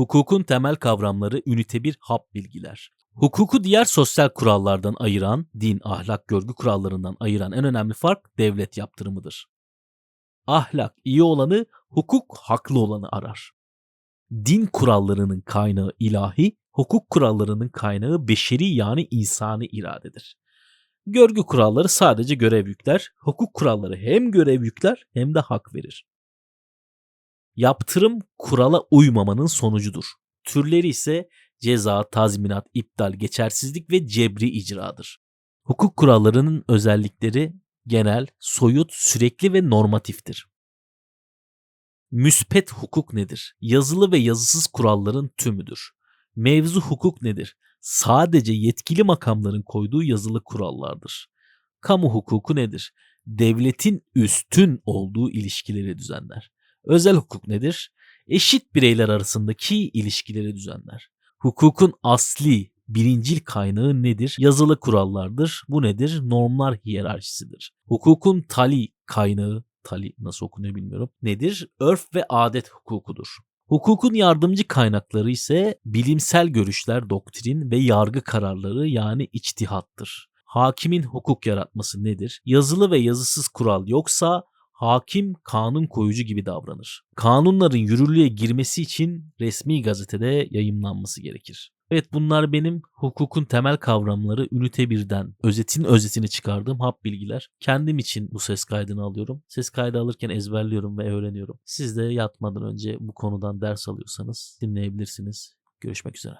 Hukukun temel kavramları ünite 1 hap bilgiler. Hukuku diğer sosyal kurallardan ayıran, din, ahlak, görgü kurallarından ayıran en önemli fark devlet yaptırımıdır. Ahlak iyi olanı, hukuk haklı olanı arar. Din kurallarının kaynağı ilahi, hukuk kurallarının kaynağı beşeri yani insani iradedir. Görgü kuralları sadece görev yükler, hukuk kuralları hem görev yükler hem de hak verir. Yaptırım kurala uymamanın sonucudur. Türleri ise ceza, tazminat, iptal, geçersizlik ve cebri icradır. Hukuk kurallarının özellikleri genel, soyut, sürekli ve normatiftir. Müspet hukuk nedir? Yazılı ve yazısız kuralların tümüdür. Mevzu hukuk nedir? Sadece yetkili makamların koyduğu yazılı kurallardır. Kamu hukuku nedir? Devletin üstün olduğu ilişkileri düzenler. Özel hukuk nedir? Eşit bireyler arasındaki ilişkileri düzenler. Hukukun asli, birincil kaynağı nedir? Yazılı kurallardır. Bu nedir? Normlar hiyerarşisidir. Hukukun tali kaynağı, tali nasıl okunuyor bilmiyorum. Nedir? Örf ve adet hukukudur. Hukukun yardımcı kaynakları ise bilimsel görüşler, doktrin ve yargı kararları yani içtihattır. Hakimin hukuk yaratması nedir? Yazılı ve yazısız kural yoksa hakim kanun koyucu gibi davranır. Kanunların yürürlüğe girmesi için resmi gazetede yayımlanması gerekir. Evet bunlar benim hukukun temel kavramları ünite 1'den özetin özetini çıkardığım hap bilgiler. Kendim için bu ses kaydını alıyorum. Ses kaydı alırken ezberliyorum ve öğreniyorum. Siz de yatmadan önce bu konudan ders alıyorsanız dinleyebilirsiniz. Görüşmek üzere.